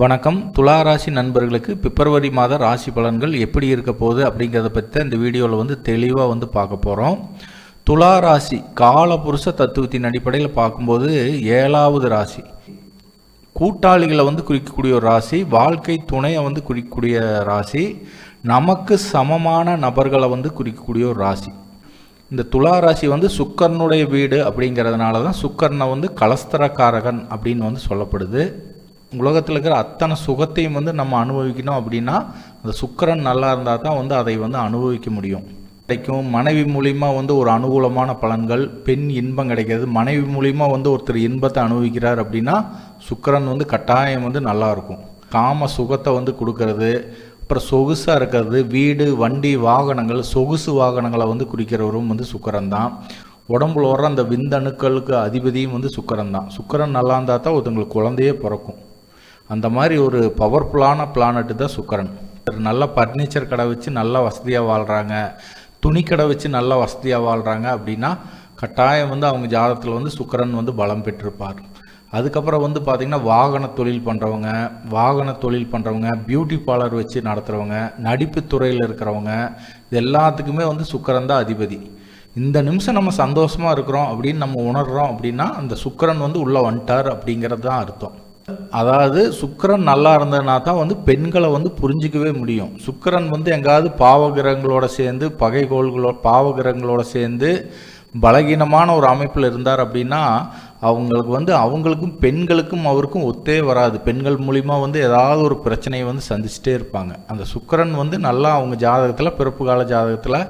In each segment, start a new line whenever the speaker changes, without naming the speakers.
வணக்கம். துலா ராசி நண்பர்களுக்கு பிப்ரவரி மாத ராசி பலன்கள் எப்படி இருக்க போகுது அப்படிங்கிறத பற்றி இந்த வீடியோவில் வந்து தெளிவாக வந்து பார்க்க போகிறோம் துலா ராசி காலபுருஷ தத்துவத்தின் அடிப்படையில் பார்க்கும்போது ஏழாவது ராசி. கூட்டாளிகளை வந்து குறிக்கக்கூடிய ஒரு ராசி வாழ்க்கை துணையை வந்து குறிக்கக்கூடிய ராசி நமக்கு சமமான நபர்களை வந்து குறிக்கக்கூடிய ஒரு ராசி. இந்த துலா ராசி வந்து சுக்கரனுடைய வீடு அப்படிங்கிறதுனால தான் சுக்கரனை வந்து கலஸ்தரக்காரகன் அப்படின்னு வந்து சொல்லப்படுது. உலகத்தில் இருக்கிற அத்தனை சுகத்தையும் வந்து நம்ம அனுபவிக்கணும் அப்படின்னா அந்த சுக்கரன் நல்லா இருந்தால் தான் வந்து அதை வந்து அனுபவிக்க முடியும். கிடைக்கும். மனைவி மூலிமா வந்து ஒரு அனுகூலமான பலன்கள் பெண் இன்பம் கிடைக்கிறது. மனைவி மூலிமா வந்து ஒருத்தர் இன்பத்தை அனுபவிக்கிறார் அப்படின்னா சுக்கரன் வந்து கட்டாயம் வந்து நல்லாயிருக்கும் காம சுகத்தை வந்து கொடுக்கறது. அப்புறம் சொகுசாக இருக்கிறது. வீடு வண்டி வாகனங்கள் சொகுசு வாகனங்களை வந்து குறிக்கிறவரும் வந்து சுக்கரன் தான். உடம்புல வர அந்த விந்தணுக்களுக்கு அதிபதியும் வந்து சுக்கரன் தான். சுக்கரன் நல்லா இருந்தால் தான் ஒருத்தங்களுக்கு குழந்தையே பிறக்கும். அந்த மாதிரி ஒரு பவர்ஃபுல்லான பிளானட்டு தான் சுக்கரன். நல்ல பர்னிச்சர் கடை வச்சு நல்லா வசதியாக வாழ்கிறாங்க துணி கடை வச்சு நல்லா வசதியாக வாழ்கிறாங்க அப்படின்னா கட்டாயம் வந்து அவங்க ஜாதகத்தில் வந்து சுக்கரன் வந்து பலம் பெற்றிருப்பார். அதுக்கப்புறம் வந்து பார்த்திங்கன்னா வாகன தொழில் பண்ணுறவங்க வாகன தொழில் பண்ணுறவங்க பியூட்டி பார்லர் வச்சு நடத்துகிறவங்க நடிப்பு துறையில் இருக்கிறவங்க இது எல்லாத்துக்குமே வந்து சுக்கரன் தான் அதிபதி. இந்த நிமிஷம் நம்ம சந்தோஷமாக இருக்கிறோம் அப்படின்னு நம்ம உணர்கிறோம் அப்படின்னா அந்த சுக்கரன் வந்து உள்ளே வந்துட்டார் அப்படிங்கிறது தான் அர்த்தம். அதாவது சுக்கரன் நல்லா இருந்ததுனா தான் வந்து பெண்களை வந்து புரிஞ்சிக்கவே முடியும். சுக்கரன் வந்து எங்காவது பாவகிரகங்களோட சேர்ந்து பகைகோள்களோட பாவகிரகங்களோட சேர்ந்து பலகீனமான ஒரு அமைப்பில் இருந்தார் அப்படின்னா அவங்களுக்கு வந்து அவங்களுக்கும் பெண்களுக்கும் அவருக்கும் ஒத்தே வராது. பெண்கள் மூலிமா வந்து ஏதாவது ஒரு பிரச்சனையை வந்து சந்திச்சுட்டே இருப்பாங்க. அந்த சுக்கரன் வந்து நல்லா அவங்க ஜாதகத்தில் பிறப்பு கால ஜாதகத்தில்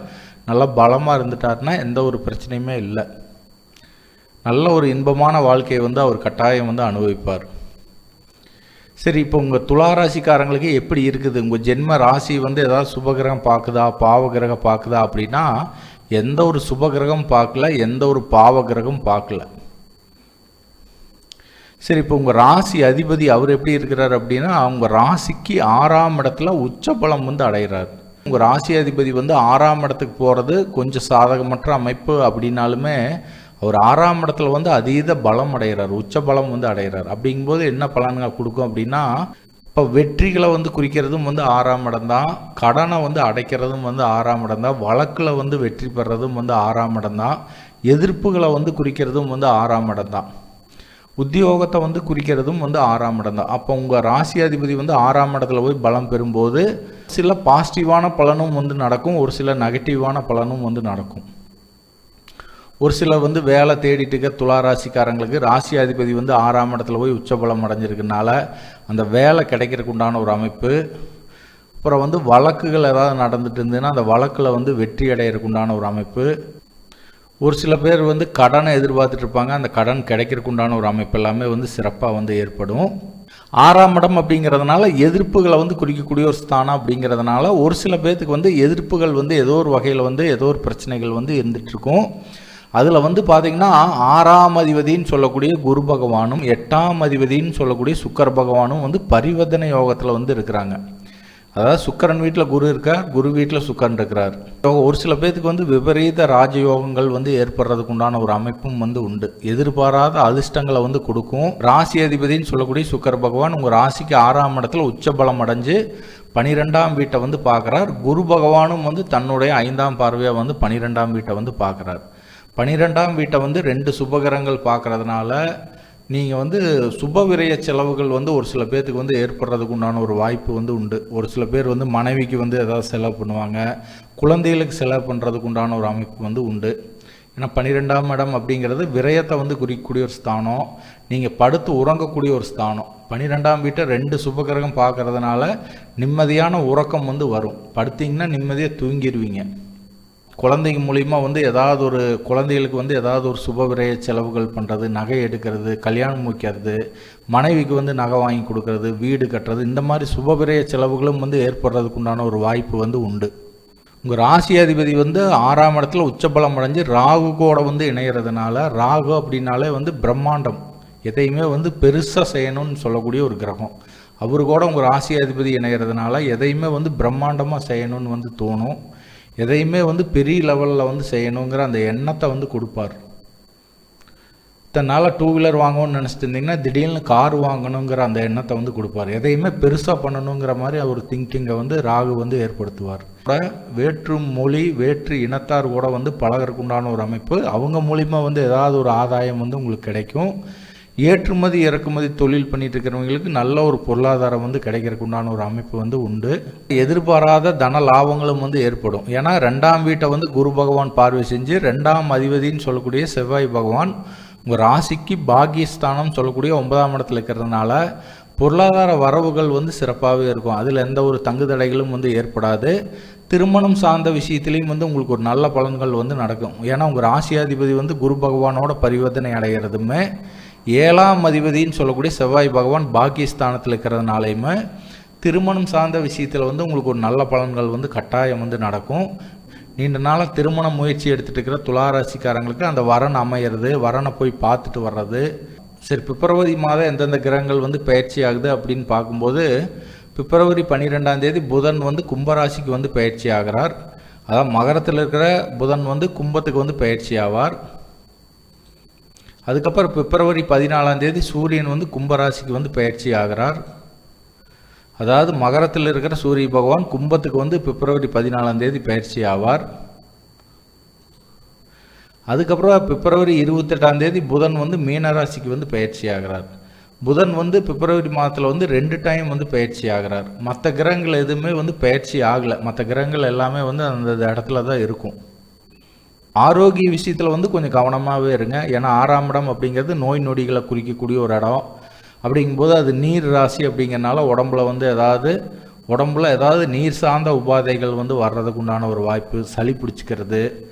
நல்லா பலமாக இருந்துட்டாருன்னா எந்த ஒரு பிரச்சனையுமே இல்லை. நல்ல ஒரு இன்பமான வாழ்க்கையை வந்து அவர் கட்டாயம் வந்து அனுபவிப்பார். சரி இப்போ உங்கள் துளாராசிக்காரங்களுக்கு எப்படி இருக்குது? உங்கள் ஜென்ம ராசி வந்து ஏதாவது சுபகிரகம் பார்க்குதா பாவகிரகம் பார்க்குதா அப்படின்னா எந்த ஒரு சுபகிரகம் பார்க்கல எந்த ஒரு பாவகிரகம் பார்க்கல. சரி இப்போ உங்கள் ராசி அதிபதி அவர் எப்படி இருக்கிறார் அப்படின்னா அவங்க ராசிக்கு ஆறாம் இடத்துல உச்ச பலம் வந்து அடைகிறார். உங்கள் ராசி அதிபதி வந்து ஆறாம் இடத்துக்கு போகிறது கொஞ்சம் சாதகமற்ற அமைப்பு அப்படின்னாலுமே அவர் ஆறாம் இடத்துல வந்து அதீத பலம் அடைகிறார் உச்ச பலம் வந்து அடைகிறார். அப்படிங்கும்போது என்ன பலன்கள் கொடுக்கும் அப்படின்னா இப்போ வெற்றிகளை வந்து குறிக்கிறதும் வந்து ஆறாம் இடம் தான் கடனை வந்து அடைக்கிறதும் வந்து ஆறாம் இடம் தான் வழக்கில் வந்து வெற்றி பெறதும் வந்து ஆறாம் இடம் தான் எதிர்ப்புகளை வந்து குறிக்கிறதும் வந்து ஆறாம் இடம் தான் உத்தியோகத்தை வந்து குறிக்கிறதும் வந்து ஆறாம் இடம் தான் அப்போ உங்கள் ராசி அதிபதி வந்து ஆறாம் இடத்துல போய் பலம் பெறும்போது சில பாசிட்டிவான பலனும் வந்து நடக்கும் ஒரு சில நெகட்டிவான பலனும் வந்து நடக்கும். ஒரு சிலர் வந்து வேலை தேடிட்டு இருக்க துளாராசிக்காரங்களுக்கு ராசி அதிபதி வந்து ஆறாம் இடத்துல போய் உச்சபலம் அடைஞ்சிருக்கனால அந்த வேலை கிடைக்கிறதுக்கு உண்டான ஒரு அமைப்பு. அப்புறம் வந்து வழக்குகள் ஏதாவது நடந்துட்டு இருந்ததுன்னா அந்த வழக்கில் வந்து வெற்றி அடையிறதுக்கு உண்டான ஒரு அமைப்பு. ஒரு சில பேர் வந்து கடனை எதிர்பார்த்துட்டு இருப்பாங்க. அந்த கடன் கிடைக்கிறதுக்கு உண்டான ஒரு அமைப்பு எல்லாமே வந்து சிறப்பாக வந்து ஏற்படும். ஆறாம் இடம் அப்படிங்கிறதுனால எதிர்ப்புகளை வந்து குறிக்கக்கூடிய ஒரு ஸ்தானம் அப்படிங்கிறதுனால ஒரு சில பேர்த்துக்கு வந்து எதிர்ப்புகள் வந்து ஏதோ ஒரு வகையில் வந்து ஏதோ ஒரு பிரச்சனைகள் வந்து இருந்துகிட்ருக்கும் அதில் வந்து பார்த்திங்கன்னா ஆறாம் அதிபதின்னு சொல்லக்கூடிய குரு பகவானும் எட்டாம் அதிபதின்னு சொல்லக்கூடிய சுக்கர பகவானும் வந்து பரிவர்த்தனை யோகத்தில் வந்து இருக்கிறாங்க. அதாவது சுக்கரன் வீட்டில் குரு இருக்கார் குரு வீட்டில் சுக்கரன் இருக்கிறார். ஒரு சில பேர்த்துக்கு வந்து விபரீத ராஜயோகங்கள் வந்து ஏற்படுறதுக்கு உண்டான ஒரு அமைப்பும் வந்து உண்டு. எதிர்பாராத அதிர்ஷ்டங்களை வந்து கொடுக்கும். ராசி அதிபதினு சொல்லக்கூடிய சுக்கர பகவான் உங்கள் ராசிக்கு ஆறாம் இடத்துல உச்சபலம் அடைஞ்சு பனிரெண்டாம் வீட்டை வந்து பார்க்குறார் குரு பகவானும் வந்து தன்னுடைய ஐந்தாம் பார்வையாக வந்து பனிரெண்டாம் வீட்டை வந்து பார்க்குறார் பனிரெண்டாம் வீட்டை வந்து ரெண்டு சுபகரங்கள் பார்க்குறதுனால நீங்கள் வந்து சுப விரய செலவுகள் வந்து ஒரு சில பேர்த்துக்கு வந்து ஏற்படுறதுக்கு உண்டான ஒரு வாய்ப்பு வந்து உண்டு. ஒரு சில பேர் வந்து மனைவிக்கு வந்து ஏதாவது செலவு பண்ணுவாங்க. குழந்தைகளுக்கு செலவு பண்ணுறதுக்கு உண்டான ஒரு அமைப்பு வந்து உண்டு. ஏன்னா பன்னிரெண்டாம் இடம் அப்படிங்கிறது விரயத்தை வந்து குறிக்கக்கூடிய ஒரு ஸ்தானம். நீங்கள் படுத்து உறங்கக்கூடிய ஒரு ஸ்தானம். பன்னிரெண்டாம் வீட்டை ரெண்டு சுபகிரகம் பார்க்கறதுனால நிம்மதியான உறக்கம் வந்து வரும். படுத்திங்கன்னா நிம்மதியாக தூங்கிடுவீங்க குழந்தைங்க மூலிமா வந்து ஏதாவது ஒரு குழந்தைகளுக்கு வந்து ஏதாவது ஒரு சுப செலவுகள் பண்ணுறது நகை எடுக்கிறது கல்யாணம் முடிக்கிறது மனைவிக்கு வந்து நகை வாங்கி கொடுக்கறது வீடு கட்டுறது இந்த மாதிரி சுப செலவுகளும் வந்து ஏற்படுறதுக்கு உண்டான ஒரு வாய்ப்பு வந்து உண்டு. உங்கள் ராசி அதிபதி வந்து ஆறாம் இடத்துல உச்சபலம் அடைஞ்சு ராகு கூட வந்து இணையிறதுனால ராகு அப்படின்னாலே வந்து பிரம்மாண்டம். எதையுமே வந்து பெருசாக செய்யணும்னு சொல்லக்கூடிய ஒரு கிரகம். அவர் கூட உங்கள் ராசி அதிபதி இணையிறதுனால எதையுமே வந்து பிரம்மாண்டமாக செய்யணும்னு வந்து தோணும். எதையுமே வந்து பெரிய லெவலில் வந்து செய்யணுங்கிற அந்த எண்ணத்தை வந்து கொடுப்பார். இத்தனை நாளாக டூ வீலர் வாங்கணும்னு நினச்சிட்டு இருந்தீங்கன்னா திடீர்னு கார் வாங்கணுங்கிற அந்த எண்ணத்தை வந்து கொடுப்பார். எதையுமே பெருசாக பண்ணணுங்கிற மாதிரி அவர் திங்கிங்கை வந்து ராகு வந்து ஏற்படுத்துவார். வேற்று மொழி வேற்று இனத்தார் கூட வந்து பழகிறக்குண்டான ஒரு அமைப்பு. அவங்க மூலிமா வந்து ஏதாவது ஒரு ஆதாயம் வந்து உங்களுக்கு கிடைக்கும். ஏற்றுமதி இறக்குமதி தொழில் பண்ணிட்டு இருக்கிறவங்களுக்கு நல்ல ஒரு பொருளாதாரம் வந்து கிடைக்கிறதுக்கு உண்டான ஒரு அமைப்பு வந்து உண்டு. எதிர்பாராத தன லாபங்களும் வந்து ஏற்படும். ஏன்னா ரெண்டாம் வீட்டை வந்து குரு பகவான் பார்வை செஞ்சு ரெண்டாம் அதிபதின்னு சொல்லக்கூடிய செவ்வாய் பகவான் உங்கள் ராசிக்கு பாகியஸ்தானம் சொல்லக்கூடிய ஒன்பதாம் இடத்துல இருக்கிறதுனால பொருளாதார வரவுகள் வந்து சிறப்பாகவே இருக்கும். அதில் எந்த ஒரு தங்கு தடைகளும் வந்து ஏற்படாது. திருமணம் சார்ந்த விஷயத்துலேயும் வந்து உங்களுக்கு ஒரு நல்ல பலன்கள் வந்து நடக்கும். ஏன்னா உங்கள் ராசியாதிபதி வந்து குரு பகவானோட பரிவர்த்தனை அடைகிறதுமே ஏழாம் அதிபதினு சொல்லக்கூடிய செவ்வாய் பகவான் பாக்கியஸ்தானத்தில் இருக்கிறதுனாலையுமே திருமணம் சார்ந்த விஷயத்தில் வந்து உங்களுக்கு ஒரு நல்ல பலன்கள் வந்து கட்டாயம் வந்து நடக்கும். நீண்ட நாளாக திருமண முயற்சி எடுத்துகிட்டு இருக்கிற துளாராசிக்காரங்களுக்கு அந்த வரன் அமையிறது வரனை போய் பார்த்துட்டு வர்றது. சரி பிப்ரவரி மாதம் எந்தெந்த கிரகங்கள் வந்து பயிற்சி ஆகுது அப்படின்னு பார்க்கும்போது பிப்ரவரி பன்னிரெண்டாம் தேதி புதன் வந்து கும்பராசிக்கு வந்து பயிற்சி ஆகிறார். அதாவது மகரத்தில் இருக்கிற புதன் வந்து கும்பத்துக்கு வந்து பயிற்சி ஆவார். அதுக்கப்புறம் பிப்ரவரி பதினாலாம் தேதி சூரியன் வந்து கும்பராசிக்கு வந்து பயிற்சி ஆகிறார். அதாவது மகரத்தில் இருக்கிற சூரிய பகவான் கும்பத்துக்கு வந்து பிப்ரவரி பதினாலாம் தேதி பயிற்சி ஆவார். அதுக்கப்புறம் பிப்ரவரி இருபத்தெட்டாம் தேதி புதன் வந்து மீனராசிக்கு வந்து பயிற்சி ஆகிறார். புதன் வந்து பிப்ரவரி மாதத்தில் வந்து ரெண்டு டைம் வந்து பயிற்சி ஆகிறார். மற்ற கிரகங்கள் எதுவுமே வந்து பயிற்சி ஆகலை. மற்ற கிரகங்கள் எல்லாமே வந்து அந்த இடத்துல தான் இருக்கும். ஆரோக்கிய விஷயத்தில் வந்து கொஞ்சம் கவனமாகவே இருங்க. ஏன்னா ஆறாம் இடம் அப்படிங்கிறது நோய் நொடிகளை குறிக்கக்கூடிய ஒரு இடம். அப்படிங்கும்போது அது நீர் ராசி அப்படிங்கிறனால உடம்புல வந்து ஏதாவது உடம்புல ஏதாவது நீர் சார்ந்த உபாதைகள் வந்து வர்றதுக்கு உண்டான ஒரு வாய்ப்பு சளி பிடிச்சிக்கிறது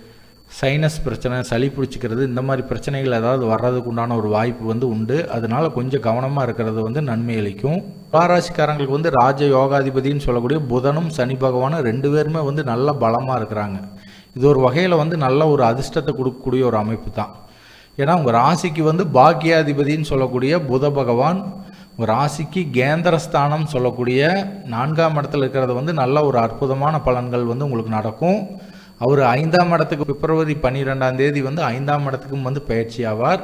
சைனஸ் பிரச்சனை சளி பிடிச்சிக்கிறது இந்த மாதிரி பிரச்சனைகள் ஏதாவது வர்றதுக்கு உண்டான ஒரு வாய்ப்பு வந்து உண்டு. அதனால கொஞ்சம் கவனமாக இருக்கிறது வந்து நன்மை அளிக்கும். துளாராசிக்காரங்களுக்கு வந்து ராஜ யோகாதிபதினு சொல்லக்கூடிய புதனும் சனி பகவானும் ரெண்டு பேருமே வந்து நல்ல பலமாக இருக்கிறாங்க. இது ஒரு வகையில் வந்து நல்ல ஒரு அதிர்ஷ்டத்தை கொடுக்கக்கூடிய ஒரு அமைப்பு தான். ஏன்னா உங்கள் ராசிக்கு வந்து பாக்கியாதிபதினு சொல்லக்கூடிய புத பகவான் உங்கள் ராசிக்கு கேந்திரஸ்தானம் சொல்லக்கூடிய நான்காம் இடத்துல இருக்கிறது வந்து நல்ல ஒரு அற்புதமான பலன்கள் வந்து உங்களுக்கு நடக்கும். அவர் ஐந்தாம் இடத்துக்கு பிப்ரவரி பன்னிரெண்டாம் தேதி வந்து ஐந்தாம் இடத்துக்கும் வந்து பயிற்சி ஆவார்.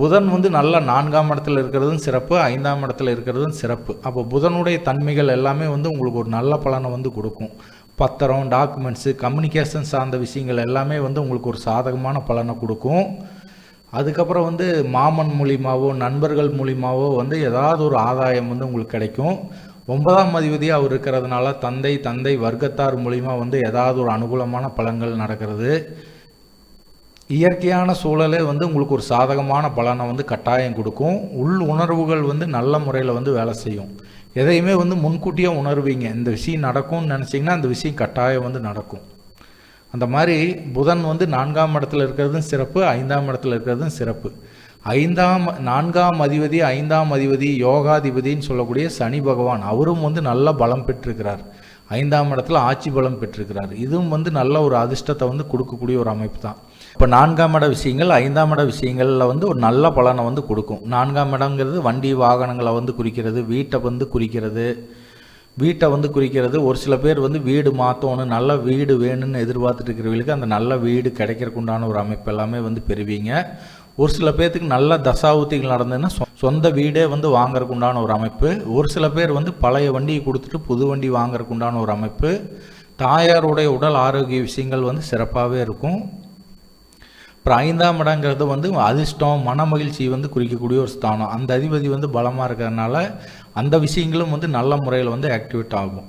புதன் வந்து நல்ல நான்காம் இடத்துல இருக்கிறதும் சிறப்பு ஐந்தாம் இடத்துல இருக்கிறதும் சிறப்பு. அப்போ புதனுடைய தன்மைகள் எல்லாமே வந்து உங்களுக்கு ஒரு நல்ல பலனை வந்து கொடுக்கும். பத்திரம் டாக்குமெண்ட்ஸு கம்யூனிகேஷன் சார்ந்த விஷயங்கள் எல்லாமே வந்து உங்களுக்கு ஒரு சாதகமான பலனை கொடுக்கும். அதுக்கப்புறம் வந்து மாமன் மூலியமாகவோ நண்பர்கள் மூலியமாகவோ வந்து ஏதாவது ஒரு ஆதாயம் வந்து உங்களுக்கு கிடைக்கும். ஒன்பதாம் அதிபதியாக அவர் இருக்கிறதுனால தந்தை தந்தை வர்க்கத்தார் மூலிமா வந்து ஏதாவது ஒரு அனுகூலமான பலன்கள் நடக்கிறது. இயற்கையான சூழலே வந்து உங்களுக்கு ஒரு சாதகமான பலனை வந்து கட்டாயம் கொடுக்கும். உள் உணர்வுகள் வந்து நல்ல முறையில் வந்து வேலை செய்யும். எதையுமே வந்து முன்கூட்டியே உணர்வீங்க. இந்த விஷயம் நடக்கும்னு நினச்சிங்கன்னா அந்த விஷயம் கட்டாயம் வந்து நடக்கும். அந்த மாதிரி புதன் வந்து நான்காம் இடத்துல இருக்கிறதும் சிறப்பு ஐந்தாம் இடத்துல இருக்கிறதும் சிறப்பு. ஐந்தாம் நான்காம் அதிபதி ஐந்தாம் அதிபதி யோகாதிபதின்னு சொல்லக்கூடிய சனி பகவான் அவரும் வந்து நல்ல பலம் பெற்றிருக்கிறார். ஐந்தாம் இடத்துல ஆட்சி பலம் பெற்றிருக்கிறார். இதுவும் வந்து நல்ல ஒரு அதிர்ஷ்டத்தை வந்து கொடுக்கக்கூடிய ஒரு அமைப்பு தான். இப்போ நான்காம் இட விஷயங்கள் ஐந்தாம் இட விஷயங்களில் வந்து ஒரு நல்ல பலனை வந்து கொடுக்கும். நான்காம் இடங்கிறது வண்டி வாகனங்களை வந்து குறிக்கிறது வீட்டை வந்து குறிக்கிறது. வீட்டை வந்து குறிக்கிறது. ஒரு சில பேர் வந்து வீடு மாற்றணும் நல்ல வீடு வேணும்னு எதிர்பார்த்துட்டு இருக்கிறவங்களுக்கு அந்த நல்ல வீடு கிடைக்கிறதுக்கு உண்டான ஒரு அமைப்பு எல்லாமே வந்து பெறுவீங்க. ஒரு சில பேர்த்துக்கு நல்ல தசாவுத்திகள் நடந்ததுன்னா சொந்த வீடே வந்து வாங்கறதுக்கு உண்டான ஒரு அமைப்பு. ஒரு சில பேர் வந்து பழைய வண்டியை கொடுத்துட்டு புது வண்டி வாங்குறதுக்கு உண்டான ஒரு அமைப்பு. தாயாருடைய உடல் ஆரோக்கிய விஷயங்கள் வந்து சிறப்பாகவே இருக்கும். அப்புறம் ஐந்தாம் இடங்கிறது வந்து அதிர்ஷ்டம் மன மகிழ்ச்சி வந்து குறிக்கக்கூடிய ஒரு ஸ்தானம். அந்த அதிபதி வந்து பலமாக இருக்கிறதுனால அந்த விஷயங்களும் வந்து நல்ல முறையில் வந்து ஆக்டிவேட் ஆகும்.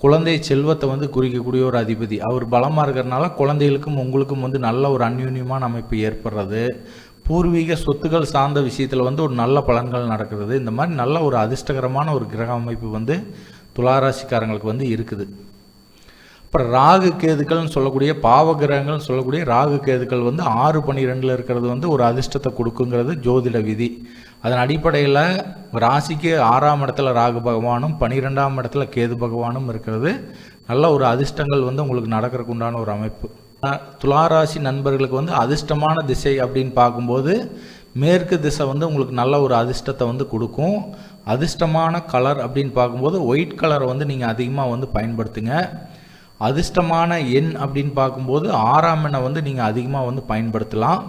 குழந்தை செல்வத்தை வந்து குறிக்கக்கூடிய ஒரு அதிபதி. அவர் பலமாக இருக்கிறனால குழந்தைகளுக்கும் உங்களுக்கும் வந்து நல்ல ஒரு அந்யூன்யமான அமைப்பு ஏற்படுறது. பூர்வீக சொத்துக்கள் சார்ந்த விஷயத்தில் வந்து ஒரு நல்ல பலன்கள் நடக்கிறது. இந்த மாதிரி நல்ல ஒரு அதிர்ஷ்டகரமான ஒரு கிரக அமைப்பு வந்து துளாராசிக்காரங்களுக்கு வந்து இருக்குது. அப்புறம் ராகு கேதுக்கள்னு சொல்லக்கூடிய பாவகிரகங்கள்னு சொல்லக்கூடிய ராகு கேதுக்கள் வந்து ஆறு பன்னிரெண்டில் இருக்கிறது வந்து ஒரு அதிர்ஷ்டத்தை கொடுக்குங்கிறது ஜோதிட விதி. அதன் அடிப்படையில் ராசிக்கு ஆறாம் இடத்துல ராகு பகவானும் பன்னிரெண்டாம் இடத்துல கேது பகவானும் இருக்கிறது. நல்ல ஒரு அதிர்ஷ்டங்கள் வந்து உங்களுக்கு நடக்கிறதுக்கு உண்டான ஒரு அமைப்பு. துளாராசி நண்பர்களுக்கு வந்து அதிர்ஷ்டமான திசை அப்படின்னு பார்க்கும்போது மேற்கு திசை வந்து உங்களுக்கு நல்ல ஒரு அதிர்ஷ்டத்தை வந்து கொடுக்கும். அதிர்ஷ்டமான கலர் அப்படின்னு பார்க்கும்போது ஒயிட் கலரை வந்து நீங்கள் அதிகமாக வந்து பயன்படுத்துங்க. அதிர்ஷ்டமான எண் அப்படின்னு பார்க்கும்போது ஆறாம் எண்ணை வந்து நீங்கள் அதிகமாக வந்து பயன்படுத்தலாம்.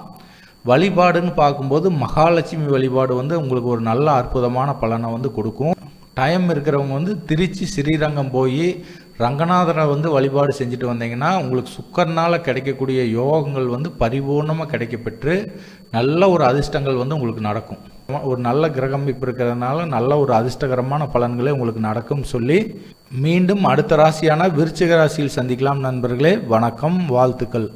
வழிபாடுன்னு பார்க்கும்போது மகாலட்சுமி வழிபாடு வந்து உங்களுக்கு ஒரு நல்ல அற்புதமான பலனை வந்து கொடுக்கும். டைம் இருக்கிறவங்க வந்து திருச்சி ஸ்ரீரங்கம் போய் ரங்கநாதரை வந்து வழிபாடு செஞ்சுட்டு வந்தீங்கன்னா உங்களுக்கு சுக்கரனால் கிடைக்கக்கூடிய யோகங்கள் வந்து பரிபூர்ணமாக கிடைக்கப்பெற்று நல்ல ஒரு அதிர்ஷ்டங்கள் வந்து உங்களுக்கு நடக்கும். ஒரு நல்ல கிரகம் இப்போ இருக்கிறதுனால நல்ல ஒரு அதிர்ஷ்டகரமான பலன்களே உங்களுக்கு நடக்கும் சொல்லி மீண்டும் அடுத்த ராசியான விருச்சிக ராசியில் சந்திக்கலாம் நண்பர்களே. வணக்கம் வாழ்த்துக்கள்.